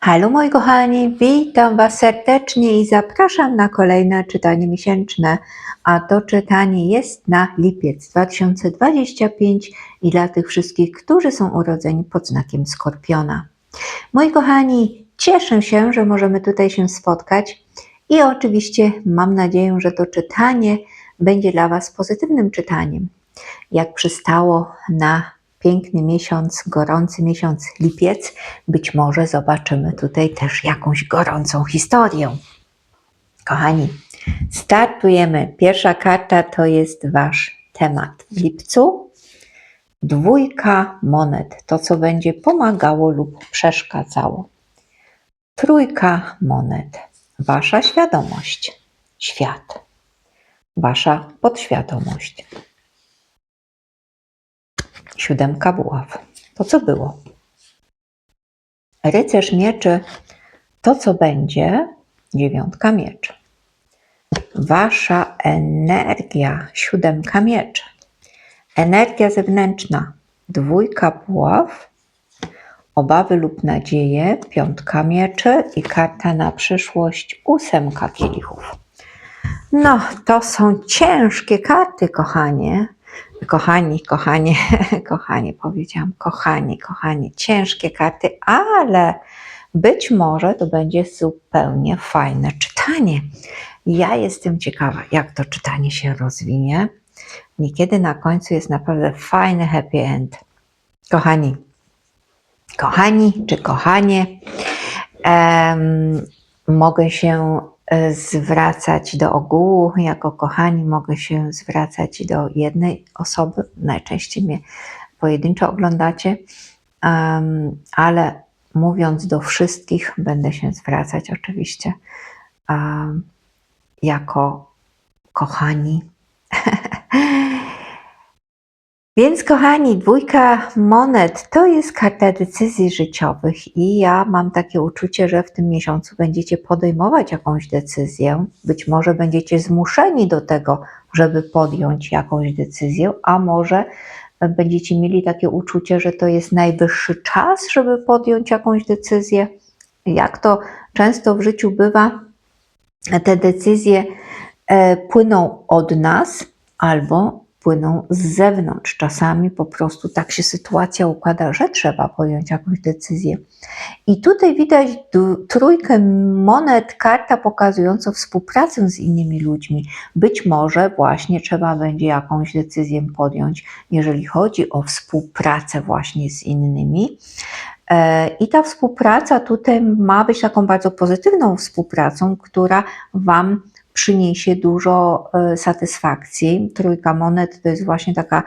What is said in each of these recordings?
Halo moi kochani, witam Was serdecznie i zapraszam na kolejne czytanie miesięczne. A to czytanie jest na lipiec 2025 i dla tych wszystkich, którzy są urodzeni pod znakiem Skorpiona. Moi kochani, cieszę się, że możemy tutaj się spotkać i oczywiście mam nadzieję, że to czytanie będzie dla Was pozytywnym czytaniem. Jak przystało na piękny miesiąc, gorący miesiąc lipiec, być może zobaczymy tutaj też jakąś gorącą historię. Kochani, startujemy. Pierwsza karta to jest Wasz temat w lipcu. Dwójka monet, to co będzie pomagało lub przeszkadzało. Trójka monet, Wasza świadomość, świat, Wasza podświadomość. Siódemka buław. To co było? Rycerz mieczy. To co będzie? Dziewiątka mieczy. Wasza energia. Siódemka mieczy. Energia zewnętrzna. Dwójka buław. Obawy lub nadzieje. Piątka mieczy i karta na przyszłość. Ósemka kielichów. No, to są ciężkie karty, kochanie. Kochani, kochanie, kochanie, powiedziałam, kochani, kochanie, ciężkie karty, ale być może to będzie zupełnie fajne czytanie. Ja jestem ciekawa, jak to czytanie się rozwinie. Niekiedy na końcu jest naprawdę fajny happy end. Kochani, kochani czy kochanie, em, mogę się zwracać do ogółu. Jako kochani mogę się zwracać do jednej osoby. Najczęściej mnie pojedynczo oglądacie, ale mówiąc do wszystkich, będę się zwracać oczywiście jako kochani. Więc kochani, dwójka monet to jest karta decyzji życiowych i ja mam takie uczucie, że w tym miesiącu będziecie podejmować jakąś decyzję. Być może będziecie zmuszeni do tego, żeby podjąć jakąś decyzję, a może będziecie mieli takie uczucie, że to jest najwyższy czas, żeby podjąć jakąś decyzję. Jak to często w życiu bywa, te decyzje e, płyną od nas albo płyną z zewnątrz. Czasami po prostu tak się sytuacja układa, że trzeba podjąć jakąś decyzję. I tutaj widać trójkę monet, karta pokazująca współpracę z innymi ludźmi. Być może właśnie trzeba będzie jakąś decyzję podjąć, jeżeli chodzi o współpracę właśnie z innymi. E, I ta współpraca tutaj ma być taką bardzo pozytywną współpracą, która Wam przyniesie dużo e, satysfakcji. Trójka monet to jest właśnie taka,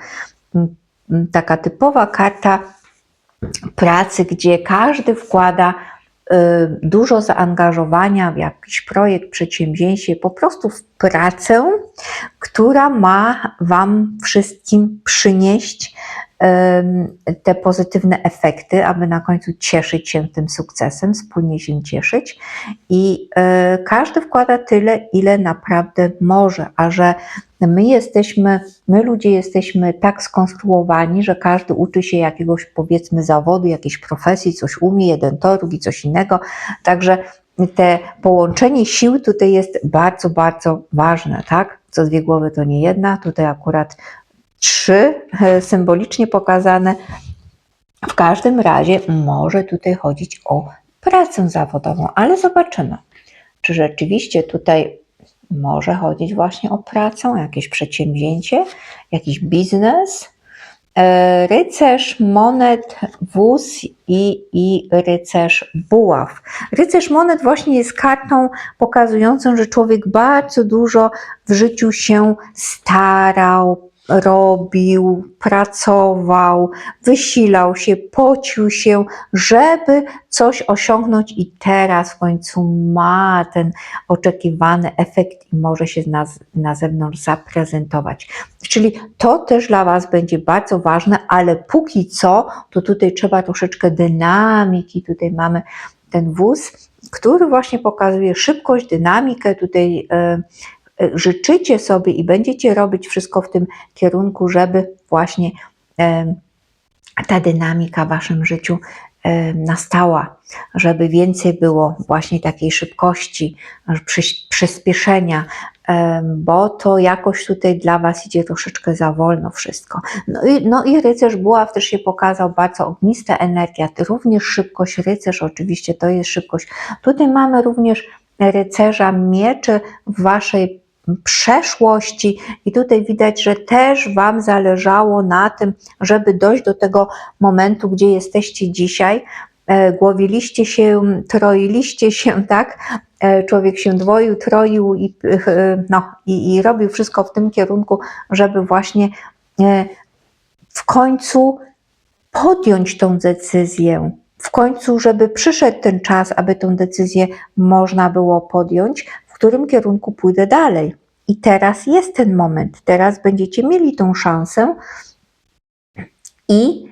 taka typowa karta pracy, gdzie każdy wkłada e, dużo zaangażowania w jakiś projekt, przedsięwzięcie, po prostu w pracę, która ma Wam wszystkim przynieść te pozytywne efekty, aby na końcu cieszyć się tym sukcesem, wspólnie się cieszyć. I e, każdy wkłada tyle, ile naprawdę może, a że my jesteśmy, my ludzie jesteśmy tak skonstruowani, że każdy uczy się jakiegoś powiedzmy zawodu, jakiejś profesji, coś umie, jeden to, drugi coś innego. Także te połączenie sił tutaj jest bardzo, bardzo ważne, tak? Co dwie głowy to nie jedna, tutaj akurat trzy e, symbolicznie pokazane. W każdym razie może tutaj chodzić o pracę zawodową, ale zobaczymy, czy rzeczywiście tutaj może chodzić właśnie o pracę, jakieś przedsięwzięcie, jakiś biznes. E, Rycerz monet, wóz i, i rycerz buław. Rycerz monet właśnie jest kartą pokazującą, że człowiek bardzo dużo w życiu się starał, robił, pracował, wysilał się, pocił się, żeby coś osiągnąć i teraz w końcu ma ten oczekiwany efekt i może się na, na zewnątrz zaprezentować. Czyli to też dla Was będzie bardzo ważne, ale póki co, to tutaj trzeba troszeczkę dynamiki. Tutaj mamy ten wóz, który właśnie pokazuje szybkość, dynamikę. Tutaj e, życzycie sobie i będziecie robić wszystko w tym kierunku, żeby właśnie e, ta dynamika w Waszym życiu e, nastała, żeby więcej było właśnie takiej szybkości, przyspieszenia, bo to jakoś tutaj dla Was idzie troszeczkę za wolno wszystko. No i, no i rycerz buław też się pokazał bardzo ognista energia, również szybkość, rycerz oczywiście to jest szybkość. Tutaj mamy również rycerza mieczy w Waszej przeszłości i tutaj widać, że też Wam zależało na tym, żeby dojść do tego momentu, gdzie jesteście dzisiaj. E, Głowiliście się, troiliście się, tak? E, Człowiek się dwoił, troił i, e, no, i, i robił wszystko w tym kierunku, żeby właśnie w końcu podjąć tą decyzję. W końcu, żeby przyszedł ten czas, aby tę decyzję można było podjąć, którym kierunku pójdę dalej. I teraz jest ten moment, teraz będziecie mieli tą szansę i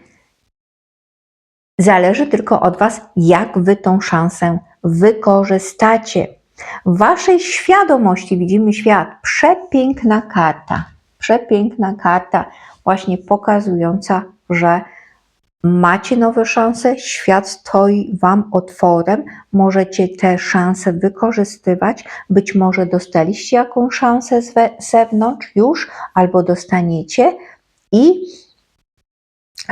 zależy tylko od Was, jak Wy tą szansę wykorzystacie. W Waszej świadomości widzimy świat. Przepiękna karta, przepiękna karta, właśnie pokazująca, że macie nowe szanse, świat stoi Wam otworem, możecie te szanse wykorzystywać. Być może dostaliście jakąś szansę z zewnątrz już, albo dostaniecie. I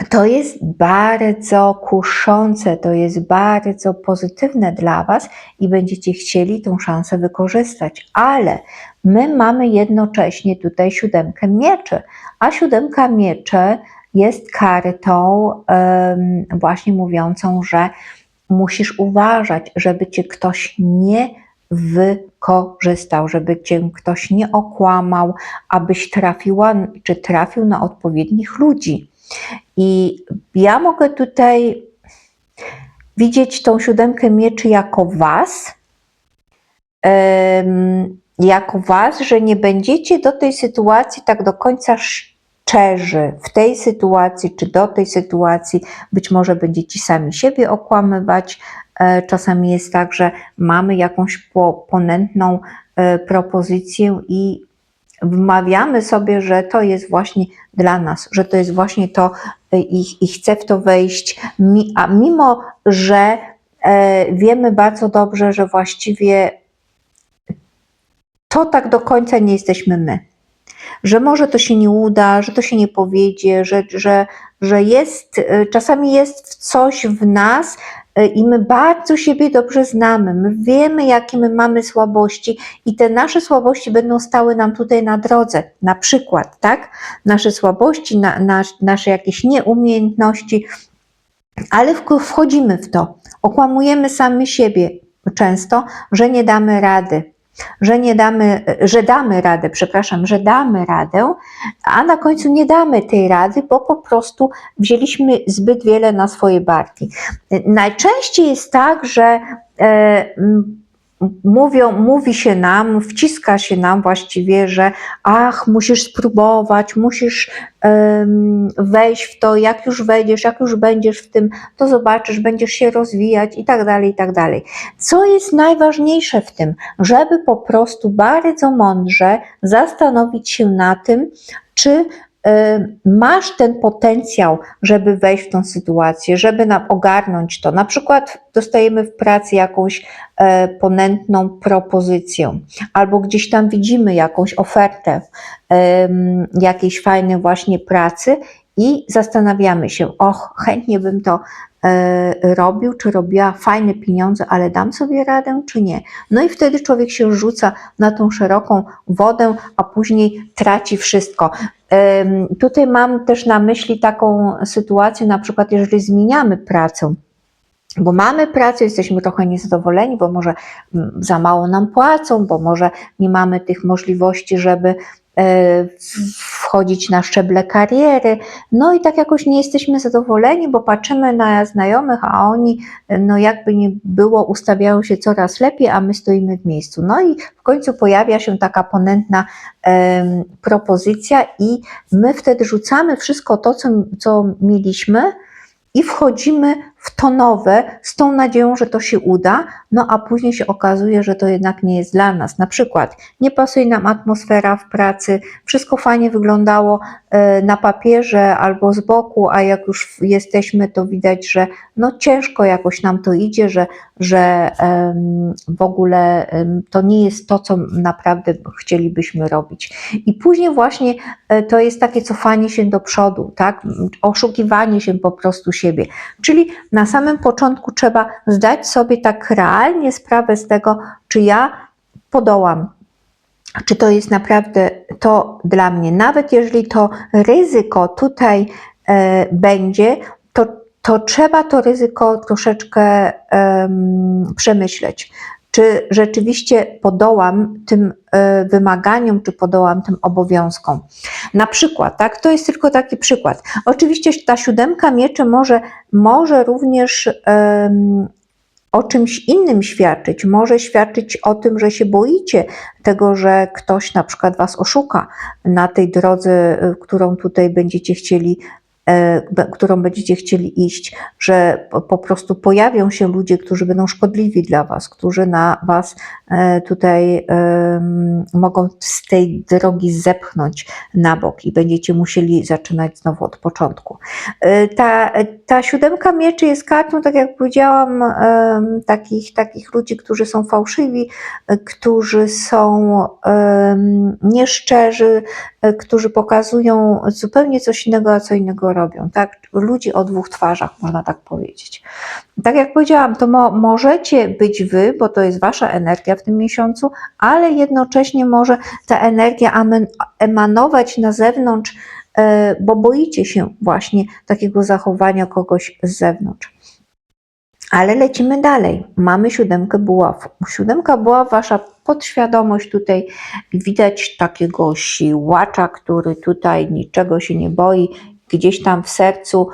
to jest bardzo kuszące, to jest bardzo pozytywne dla Was i będziecie chcieli tą szansę wykorzystać, ale my mamy jednocześnie tutaj siódemkę mieczy, a siódemka mieczy jest kartą właśnie mówiącą, że musisz uważać, żeby cię ktoś nie wykorzystał, żeby cię ktoś nie okłamał, abyś trafiła czy trafił na odpowiednich ludzi. I ja mogę tutaj widzieć tą siódemkę mieczy jako was, jako was, że nie będziecie do tej sytuacji tak do końca szczerzy. W tej sytuacji, czy do tej sytuacji, być może będziecie sami siebie okłamywać. E, Czasami jest tak, że mamy jakąś po- ponętną e, propozycję i wmawiamy sobie, że to jest właśnie dla nas, że to jest właśnie to i, i chcę w to wejść, a mimo, że e, wiemy bardzo dobrze, że właściwie to tak do końca nie jesteśmy my. Że może to się nie uda, że to się nie powiedzie, że, że, że jest, e, czasami jest coś w nas e, i my bardzo siebie dobrze znamy. My wiemy, jakie my mamy słabości, i te nasze słabości będą stały nam tutaj na drodze. Na przykład, tak? Nasze słabości, na, nasz, nasze jakieś nieumiejętności, ale wchodzimy w to. Okłamujemy sami siebie często, że nie damy rady, że nie damy, że damy radę, przepraszam, że damy radę, a na końcu nie damy tej rady, bo po prostu wzięliśmy zbyt wiele na swoje barki. Najczęściej jest tak, że e, mówią, mówi się nam, wciska się nam właściwie, że ach, musisz spróbować, musisz em, wejść w to, jak już wejdziesz, jak już będziesz w tym, to zobaczysz, będziesz się rozwijać i tak dalej, i tak dalej. Co jest najważniejsze w tym, żeby po prostu bardzo mądrze zastanowić się na tym, czy masz ten potencjał, żeby wejść w tą sytuację, żeby nam ogarnąć to. Na przykład dostajemy w pracy jakąś e, ponętną propozycję, albo gdzieś tam widzimy jakąś ofertę jakiejś fajnej właśnie pracy i zastanawiamy się, och, chętnie bym to robił, czy robiła fajne pieniądze, ale dam sobie radę, czy nie. No i wtedy człowiek się rzuca na tą szeroką wodę, a później traci wszystko. Tutaj mam też na myśli taką sytuację, na przykład jeżeli zmieniamy pracę, bo mamy pracę, jesteśmy trochę niezadowoleni, bo może mm, za mało nam płacą, bo może nie mamy tych możliwości, żeby e, wchodzić na szczeble kariery. No i tak jakoś nie jesteśmy zadowoleni, bo patrzymy na znajomych, a oni, e, no jakby nie było, ustawiają się coraz lepiej, a my stoimy w miejscu. No i w końcu pojawia się taka ponętna em, propozycja, i my wtedy rzucamy wszystko to, co, co mieliśmy, i wchodzimy w to nowe z tą nadzieją, że to się uda, no a później się okazuje, że to jednak nie jest dla nas. Na przykład nie pasuje nam atmosfera w pracy, wszystko fajnie wyglądało e, na papierze albo z boku, a jak już jesteśmy, to widać, że no ciężko jakoś nam to idzie, że, że w ogóle to nie jest to, co naprawdę chcielibyśmy robić. I później właśnie e, to jest takie cofanie się do przodu, tak? Oszukiwanie się po prostu siebie. Czyli na samym początku trzeba zdać sobie tak realnie sprawę z tego, czy ja podołam, czy to jest naprawdę to dla mnie. Nawet jeżeli to ryzyko tutaj e, będzie, to, to trzeba to ryzyko troszeczkę em, przemyśleć. Czy rzeczywiście podołam tym e, wymaganiom, czy podołam tym obowiązkom. Na przykład, tak, to jest tylko taki przykład. Oczywiście ta siódemka mieczy może, może również o czymś innym świadczyć. Może świadczyć o tym, że się boicie tego, że ktoś na przykład was oszuka na tej drodze, y, którą tutaj będziecie chcieli którą będziecie chcieli iść, że po, prostu pojawią się ludzie, którzy będą szkodliwi dla was, którzy na was e, tutaj mogą z tej drogi zepchnąć na bok i będziecie musieli zaczynać znowu od początku. E, Ta, ta siódemka mieczy jest kartą, tak jak powiedziałam, takich, takich ludzi, którzy są fałszywi, e, którzy są nieszczerzy, e, którzy pokazują zupełnie coś innego, a co innego robią. Tak? Ludzi o dwóch twarzach, można tak powiedzieć. Tak jak powiedziałam, to mo, możecie być wy, bo to jest wasza energia w tym miesiącu, ale jednocześnie może ta energia emanować na zewnątrz, e, bo boicie się właśnie takiego zachowania kogoś z zewnątrz. Ale lecimy dalej. Mamy siódemkę buław. Siódemka buław, wasza podświadomość tutaj widać takiego siłacza, który tutaj niczego się nie boi. Gdzieś tam w sercu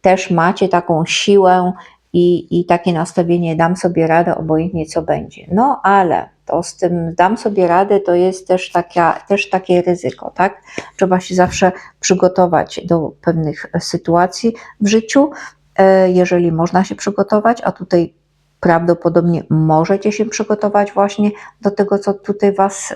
też macie taką siłę i, i takie nastawienie dam sobie radę, obojętnie co będzie. No ale to z tym dam sobie radę, to jest też, taka, też takie ryzyko, tak? Trzeba się zawsze przygotować do pewnych sytuacji w życiu, e, jeżeli można się przygotować, a tutaj prawdopodobnie możecie się przygotować właśnie do tego, co tutaj Was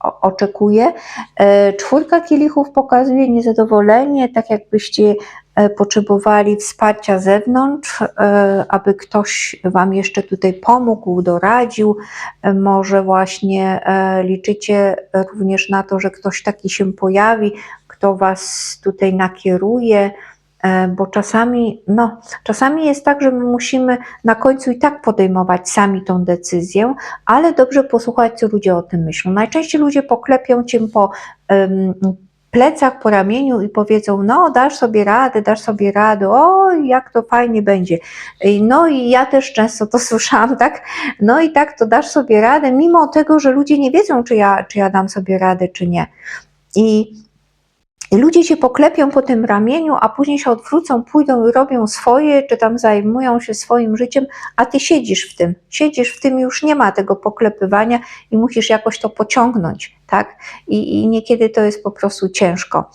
o- oczekuje. E, Czwórka kielichów pokazuje niezadowolenie, tak jakbyście e, potrzebowali wsparcia z zewnątrz, e, aby ktoś Wam jeszcze tutaj pomógł, doradził. E, Może właśnie liczycie również na to, że ktoś taki się pojawi, kto Was tutaj nakieruje, bo czasami, no, czasami jest tak, że my musimy na końcu i tak podejmować sami tą decyzję, ale dobrze posłuchać, co ludzie o tym myślą. Najczęściej ludzie poklepią cię po em, plecach, po ramieniu i powiedzą: No, dasz sobie radę, dasz sobie radę, o, jak to fajnie będzie. No i ja też często to słyszałam, tak? No i tak to dasz sobie radę, mimo tego, że ludzie nie wiedzą, czy ja, czy ja dam sobie radę, czy nie. I i ludzie cię poklepią po tym ramieniu, a później się odwrócą, pójdą i robią swoje, czy tam zajmują się swoim życiem, a ty siedzisz w tym. Siedzisz w tym, już nie ma tego poklepywania i musisz jakoś to pociągnąć, tak? I, i niekiedy to jest po prostu ciężko.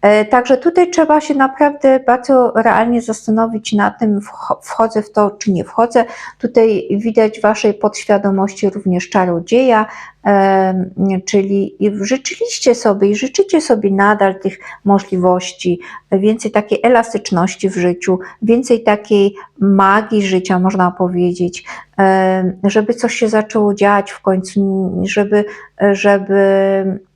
E, Także tutaj trzeba się naprawdę bardzo realnie zastanowić na tym, wcho- wchodzę w to, czy nie wchodzę. Tutaj widać w waszej podświadomości również czarodzieja, czyli życzyliście sobie i życzycie sobie nadal tych możliwości, więcej takiej elastyczności w życiu, więcej takiej magii życia, można powiedzieć, żeby coś się zaczęło dziać w końcu, żeby, żeby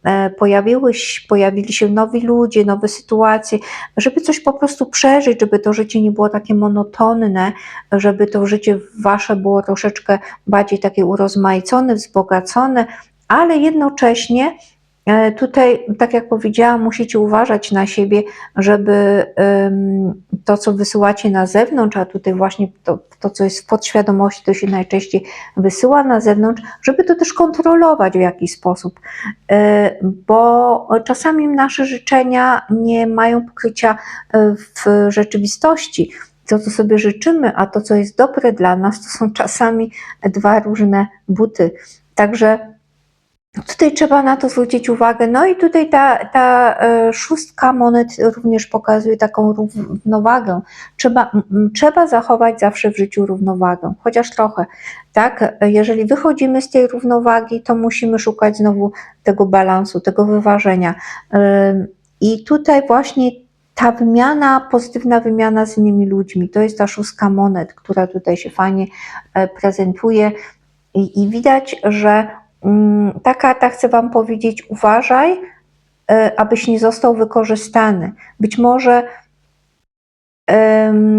e, pojawiły, pojawili się nowi ludzie, nowe sytuacje, żeby coś po prostu przeżyć, żeby to życie nie było takie monotonne, żeby to życie wasze było troszeczkę bardziej takie urozmaicone, wzbogacone, ale jednocześnie e, tutaj, tak jak powiedziałam, musicie uważać na siebie, żeby to, co wysyłacie na zewnątrz, a tutaj właśnie to, to, co jest w podświadomości, to się najczęściej wysyła na zewnątrz, żeby to też kontrolować w jakiś sposób, E, bo czasami nasze życzenia nie mają pokrycia e, w rzeczywistości. To, co sobie życzymy, a to, co jest dobre dla nas, to są czasami dwa różne buty. Także Tutaj trzeba na to zwrócić uwagę. No i tutaj ta, ta e, szóstka monet również pokazuje taką równowagę. Trzeba, trzeba zachować zawsze w życiu równowagę, chociaż trochę. Tak, jeżeli wychodzimy z tej równowagi, to musimy szukać znowu tego balansu, tego wyważenia. Ym, I tutaj właśnie ta wymiana, pozytywna wymiana z innymi ludźmi, to jest ta szóstka monet, która tutaj się fajnie e, prezentuje. I, i widać, że ta karta chce Wam powiedzieć: uważaj, e, abyś nie został wykorzystany. Być może,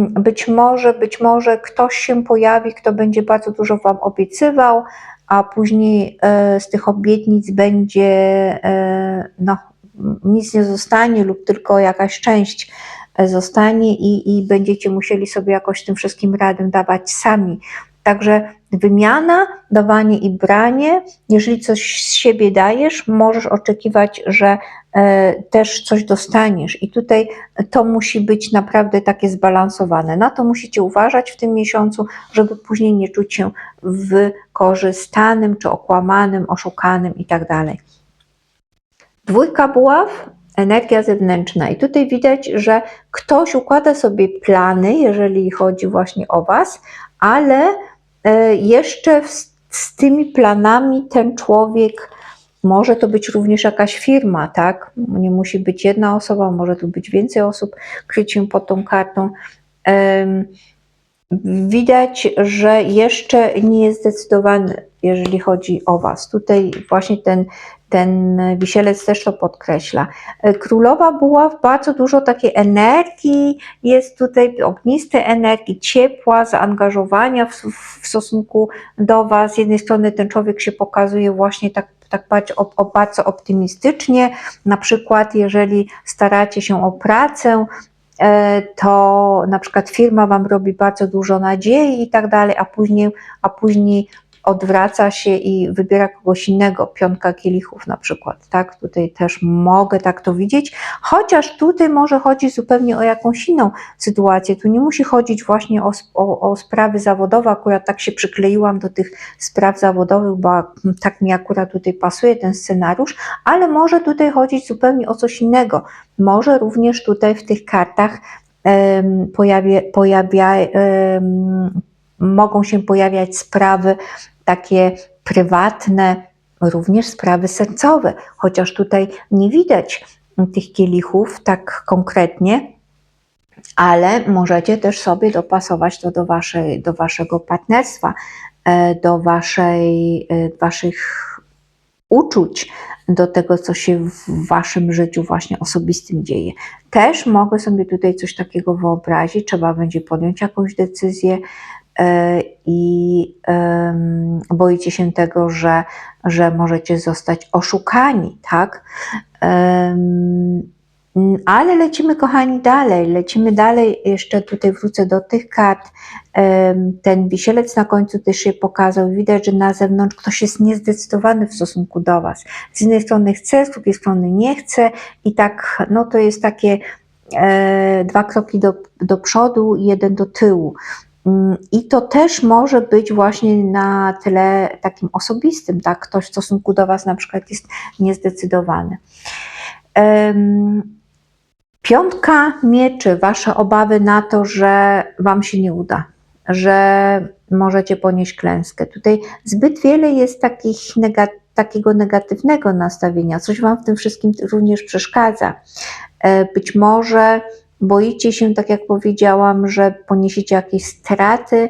być może, być może ktoś się pojawi, kto będzie bardzo dużo Wam obiecywał, a później e, z tych obietnic będzie e, no, nic nie zostanie lub tylko jakaś część zostanie i, i będziecie musieli sobie jakoś tym wszystkim radę dawać sami. Także wymiana, dawanie i branie, jeżeli coś z siebie dajesz, możesz oczekiwać, że e, też coś dostaniesz. I tutaj to musi być naprawdę takie zbalansowane. Na to musicie uważać w tym miesiącu, żeby później nie czuć się wykorzystanym, czy okłamanym, oszukanym i tak. Dwójka buław energia zewnętrzna. I tutaj widać, że ktoś układa sobie plany, jeżeli chodzi właśnie o Was, ale jeszcze z tymi planami ten człowiek, może to być również jakaś firma, tak? Nie musi być jedna osoba, może tu być więcej osób kryciem pod tą kartą. Widać, że jeszcze nie jest zdecydowany, jeżeli chodzi o Was. Tutaj właśnie ten ten wisielec też to podkreśla. E, królowa Buław bardzo dużo takiej energii, jest tutaj ognistej energii, ciepła, zaangażowania w, w stosunku do Was. Z jednej strony ten człowiek się pokazuje właśnie tak tak bardzo, bardzo optymistycznie. Na przykład, jeżeli staracie się o pracę, e, to na przykład firma Wam robi bardzo dużo nadziei i tak dalej, a później, a później odwraca się i wybiera kogoś innego, piątka kielichów na przykład, tak? Tutaj też mogę tak to widzieć, chociaż tutaj może chodzić zupełnie o jakąś inną sytuację. Tu nie musi chodzić właśnie o, o, o sprawy zawodowe, akurat tak się przykleiłam do tych spraw zawodowych, bo tak mi akurat tutaj pasuje ten scenariusz, ale może tutaj chodzić zupełnie o coś innego. Może również tutaj w tych kartach um, pojawia, pojawia um, mogą się pojawiać sprawy takie prywatne, również sprawy sercowe, chociaż tutaj nie widać tych kielichów tak konkretnie, ale możecie też sobie dopasować to do, waszej, do waszego partnerstwa, e, do waszej, e, waszych uczuć, do tego, co się w waszym życiu właśnie osobistym dzieje. Też mogę sobie tutaj coś takiego wyobrazić, trzeba będzie podjąć jakąś decyzję, i boicie się tego, że, że możecie zostać oszukani, tak? Ale lecimy, kochani, dalej. Lecimy dalej. Jeszcze tutaj wrócę do tych kart. Ten wisielec na końcu też się pokazał. Widać, że na zewnątrz ktoś jest niezdecydowany w stosunku do Was. Z jednej strony chce, z drugiej strony nie chce, i tak, no to jest takie e, dwa kroki do, do przodu, jeden do tyłu. Mm, I to też może być właśnie na tyle takim osobistym, tak? Ktoś w stosunku do Was na przykład jest niezdecydowany. Piątka mieczy, Wasze obawy na to, że Wam się nie uda, że możecie ponieść klęskę. Tutaj zbyt wiele jest takich takiego negatywnego nastawienia, coś Wam w tym wszystkim również przeszkadza. E, być może boicie się, tak jak powiedziałam, że poniesiecie jakieś straty,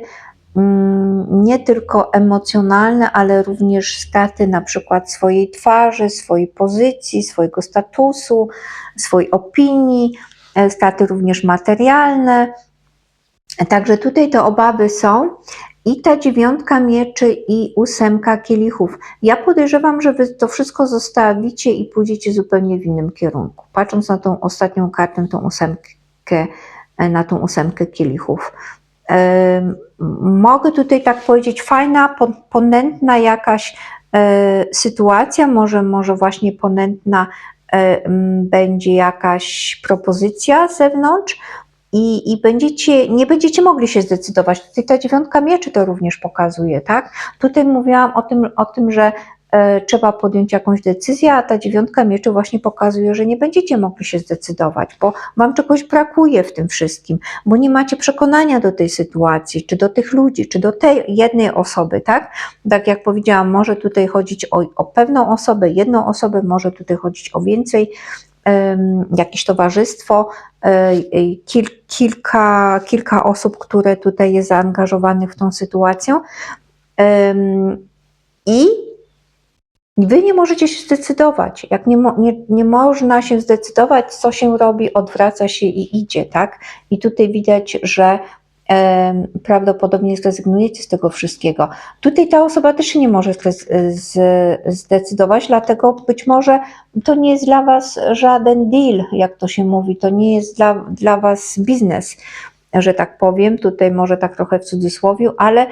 mm, nie tylko emocjonalne, ale również straty na przykład swojej twarzy, swojej pozycji, swojego statusu, swojej opinii, e, straty również materialne. Także tutaj te obawy są. I ta dziewiątka mieczy i ósemka kielichów. Ja podejrzewam, że wy to wszystko zostawicie i pójdziecie zupełnie w innym kierunku. Patrząc na tą ostatnią kartę, tą ósemkę ósemkę, e, na tą ósemkę kielichów. E, mogę tutaj tak powiedzieć, fajna, ponętna jakaś e, sytuacja, może, może właśnie ponętna będzie jakaś propozycja z zewnątrz, i, i będziecie, nie będziecie mogli się zdecydować. Tutaj ta dziewiątka mieczy to również pokazuje, tak? Tutaj mówiłam o tym, o tym że e, trzeba podjąć jakąś decyzję, a ta dziewiątka mieczy właśnie pokazuje, że nie będziecie mogli się zdecydować, bo wam czegoś brakuje w tym wszystkim, bo nie macie przekonania do tej sytuacji, czy do tych ludzi, czy do tej jednej osoby, tak? Tak jak powiedziałam, może tutaj chodzić o, o pewną osobę, jedną osobę, może tutaj chodzić o więcej, jakieś towarzystwo, e, kil, kilka, kilka osób, które tutaj jest zaangażowanych w tą sytuację. I wy nie możecie się zdecydować. Jak nie, nie, nie można się zdecydować, co się robi, odwraca się i idzie, tak? I tutaj widać, że em, prawdopodobnie zrezygnujecie z tego wszystkiego. Tutaj ta osoba też nie może zdecydować, dlatego być może to nie jest dla Was żaden deal, jak to się mówi, to nie jest dla, dla Was biznes, że tak powiem, tutaj może tak trochę w cudzysłowie, ale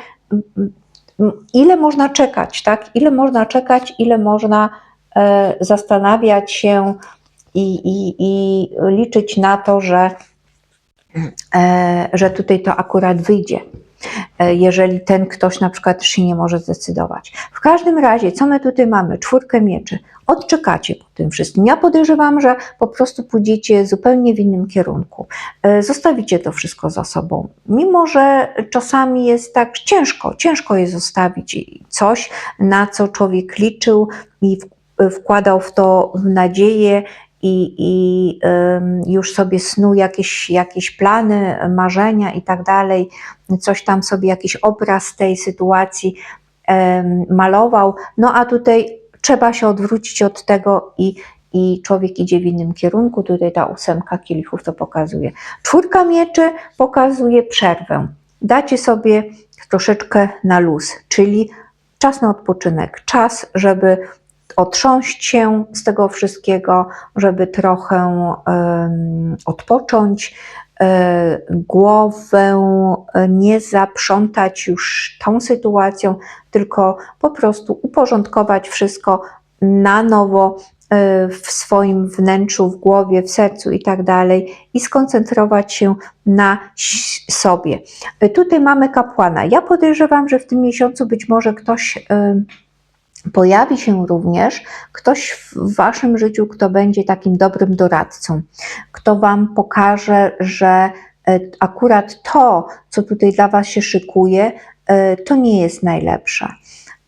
ile można czekać, tak? Ile można czekać, ile można e, zastanawiać się i, i, i liczyć na to, że, e, że tutaj to akurat wyjdzie jeżeli ten ktoś na przykład się nie może zdecydować. W każdym razie, co my tutaj mamy? Czwórkę mieczy. Odczekacie po tym wszystkim. Ja podejrzewam, że po prostu pójdziecie zupełnie w innym kierunku. E, Zostawicie to wszystko za sobą. Mimo, że czasami jest tak ciężko, ciężko jest zostawić coś, na co człowiek liczył i wkładał w to nadzieję i, i już sobie snuł jakieś, jakieś plany, marzenia i tak dalej, coś tam sobie, jakiś obraz tej sytuacji malował, no a tutaj trzeba się odwrócić od tego i, i człowiek idzie w innym kierunku, tutaj ta ósemka kielichów to pokazuje. Czwórka mieczy pokazuje przerwę. Dacie sobie troszeczkę na luz, czyli czas na odpoczynek, czas, żeby otrząść się z tego wszystkiego, żeby trochę odpocząć, e, głowę e, nie zaprzątać już tą sytuacją, tylko po prostu uporządkować wszystko na nowo e, w swoim wnętrzu, w głowie, w sercu i tak dalej i skoncentrować się na sobie. Tutaj mamy kapłana. Ja podejrzewam, że w tym miesiącu być może ktoś pojawi się również ktoś w waszym życiu, kto będzie takim dobrym doradcą, kto wam pokaże, że e, akurat to, co tutaj dla was się szykuje, e, to nie jest najlepsze.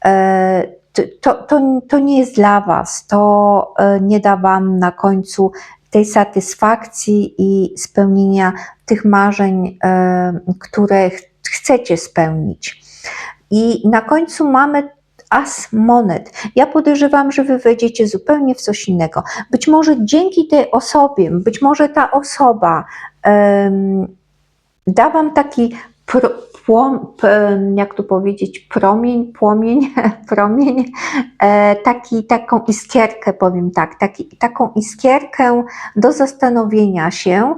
E, To, to, to nie jest dla was, to nie da wam na końcu tej satysfakcji i spełnienia tych marzeń, które ch- chcecie spełnić. I na końcu mamy as monet. Ja podejrzewam, że wy wejdziecie zupełnie w coś innego. Być może dzięki tej osobie, być może ta osoba em, da wam taki pro, płom, jak to powiedzieć, promień, płomień, promień, e, taki, taką iskierkę, powiem tak, taki, taką iskierkę do zastanowienia się,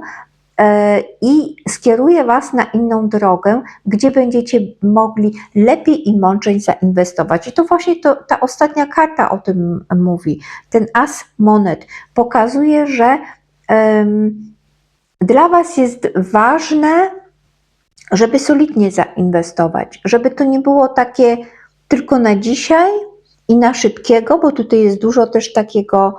i skieruje Was na inną drogę, gdzie będziecie mogli lepiej i mądrzej zainwestować. I to właśnie to, ta ostatnia karta o tym mówi. Ten as monet pokazuje, że em, dla Was jest ważne, żeby solidnie zainwestować, żeby to nie było takie tylko na dzisiaj i na szybkiego, bo tutaj jest dużo też takiego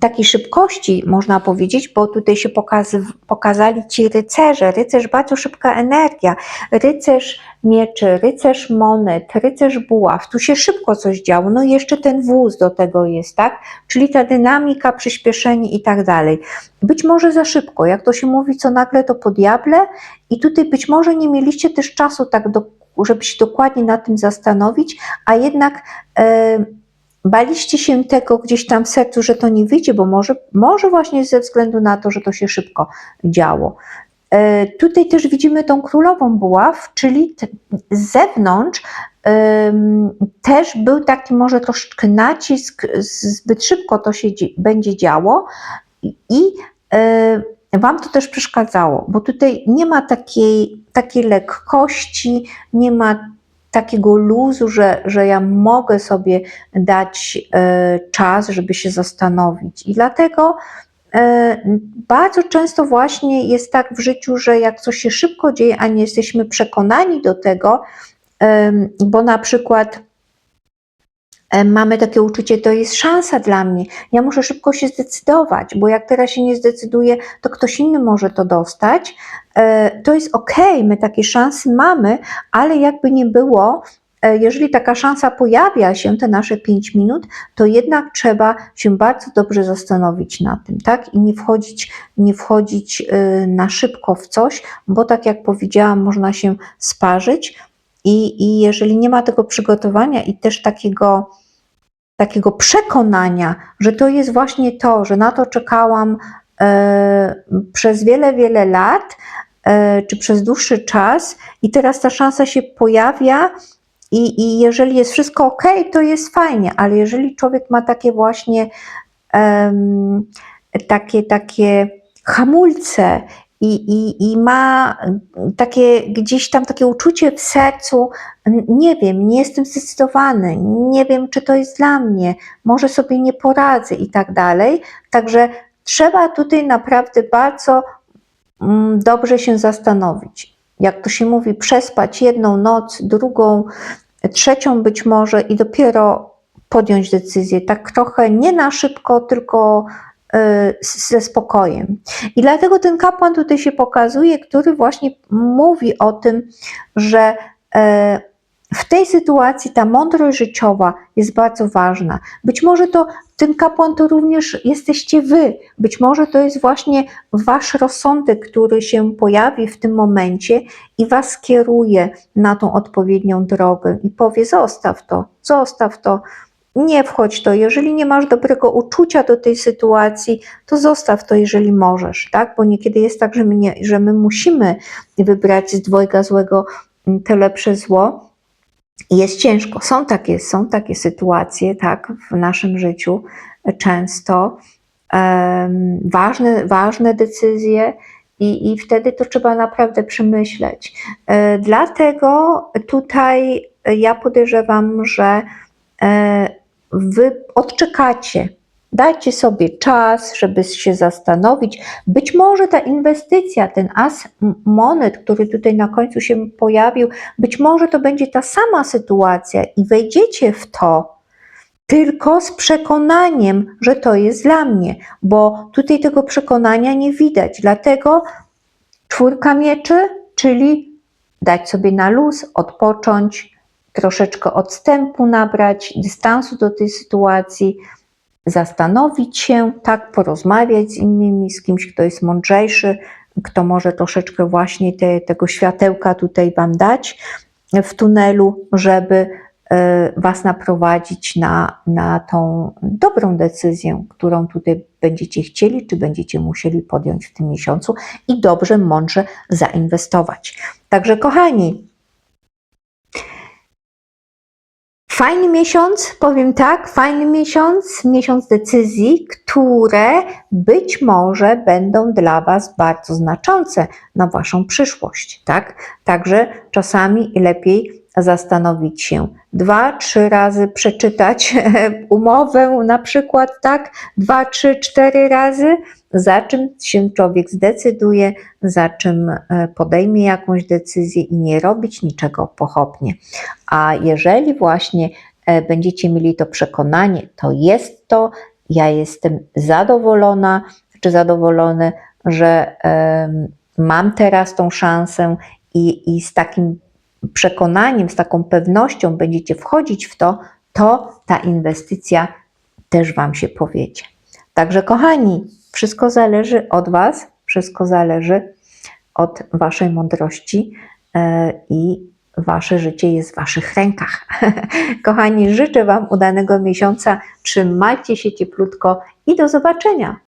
takiej szybkości, można powiedzieć, bo tutaj się pokazy, pokazali ci rycerze. Rycerz bardzo szybka energia, rycerz mieczy, rycerz monet, rycerz buław. Tu się szybko coś działo. No i jeszcze ten wóz do tego jest, tak? Czyli ta dynamika, przyspieszenie i tak dalej. Być może za szybko, jak to się mówi, co nagle to po diable i tutaj być może nie mieliście też czasu tak, do, żeby się dokładnie nad tym zastanowić, a jednak e, baliście się tego gdzieś tam w sercu, że to nie wyjdzie, bo może, może właśnie ze względu na to, że to się szybko działo. E, Tutaj też widzimy tą królową buław, czyli z zewnątrz też był taki może troszeczkę nacisk, zbyt szybko to się dzie- będzie działo i, i e, Wam to też przeszkadzało, bo tutaj nie ma takiej, takiej lekkości, nie ma takiego luzu, że, że ja mogę sobie dać e, czas, żeby się zastanowić. I dlatego e, bardzo często właśnie jest tak w życiu, że jak coś się szybko dzieje, a nie jesteśmy przekonani do tego, bo na przykład mamy takie uczucie, to jest szansa dla mnie. Ja muszę szybko się zdecydować, bo jak teraz się nie zdecyduję, to ktoś inny może to dostać. E, To jest ok, my takie szanse mamy, ale jakby nie było, e, jeżeli taka szansa pojawia się, te nasze 5 minut, to jednak trzeba się bardzo dobrze zastanowić na tym, tak? I nie wchodzić, nie wchodzić na szybko w coś, bo tak jak powiedziałam, można się sparzyć. I, I jeżeli nie ma tego przygotowania i też takiego, takiego przekonania, że to jest właśnie to, że na to czekałam e, przez wiele, wiele lat, e, czy przez dłuższy czas, i teraz ta szansa się pojawia, i, i jeżeli jest wszystko ok, to jest fajnie, ale jeżeli człowiek ma takie właśnie em, takie, takie hamulce i, i, i ma takie gdzieś tam takie uczucie w sercu, nie wiem, nie jestem zdecydowany, nie wiem, czy to jest dla mnie, może sobie nie poradzę i tak dalej. Także trzeba tutaj naprawdę bardzo mm, dobrze się zastanowić. Jak to się mówi, przespać jedną noc, drugą, trzecią być może i dopiero podjąć decyzję. Tak trochę nie na szybko, tylko ze spokojem. I dlatego ten kapłan tutaj się pokazuje, który właśnie mówi o tym, że e, w tej sytuacji ta mądrość życiowa jest bardzo ważna. Być może to ten kapłan to również jesteście wy. Być może to jest właśnie wasz rozsądek, który się pojawi w tym momencie i was skieruje na tą odpowiednią drogę i powie: zostaw to, zostaw to. Nie wchodź to, jeżeli nie masz dobrego uczucia do tej sytuacji, to zostaw to, jeżeli możesz, tak? Bo niekiedy jest tak, że my, nie, że my musimy wybrać z dwojga złego mm, te lepsze zło. Jest ciężko. Są takie, są takie sytuacje, tak, w naszym życiu e, często. em, ważne, ważne decyzje, i, i wtedy to trzeba naprawdę przemyśleć. E, dlatego tutaj ja podejrzewam, że e, wy odczekacie, dajcie sobie czas, żeby się zastanowić. Być może ta inwestycja, ten as monet, który tutaj na końcu się pojawił, być może to będzie ta sama sytuacja i wejdziecie w to, tylko z przekonaniem, że to jest dla mnie, bo tutaj tego przekonania nie widać. Dlatego czwórka mieczy, czyli dać sobie na luz, odpocząć, troszeczkę odstępu nabrać, dystansu do tej sytuacji, zastanowić się, tak, porozmawiać z innymi, z kimś, kto jest mądrzejszy, kto może troszeczkę właśnie te, tego światełka tutaj Wam dać w tunelu, żeby e, Was naprowadzić na, na tą dobrą decyzję, którą tutaj będziecie chcieli, czy będziecie musieli podjąć w tym miesiącu i dobrze, mądrze zainwestować. Także, kochani, Fajny miesiąc, powiem tak, fajny miesiąc, miesiąc decyzji, które być może będą dla Was bardzo znaczące na Waszą przyszłość, tak? Także czasami lepiej zastanowić się dwa, trzy razy, przeczytać umowę na przykład, tak? Dwa, trzy, cztery razy, za czym się człowiek zdecyduje, za czym e, podejmie jakąś decyzję i nie robić niczego pochopnie. A jeżeli właśnie e, będziecie mieli to przekonanie, to jest to, ja jestem zadowolona czy zadowolony, że mam teraz tą szansę i, i z takim przekonaniem, z taką pewnością będziecie wchodzić w to, to ta inwestycja też Wam się powiedzie. Także, kochani, wszystko zależy od Was, wszystko zależy od Waszej mądrości e, i Wasze życie jest w Waszych rękach. Kochani, życzę Wam udanego miesiąca. Trzymajcie się cieplutko i do zobaczenia.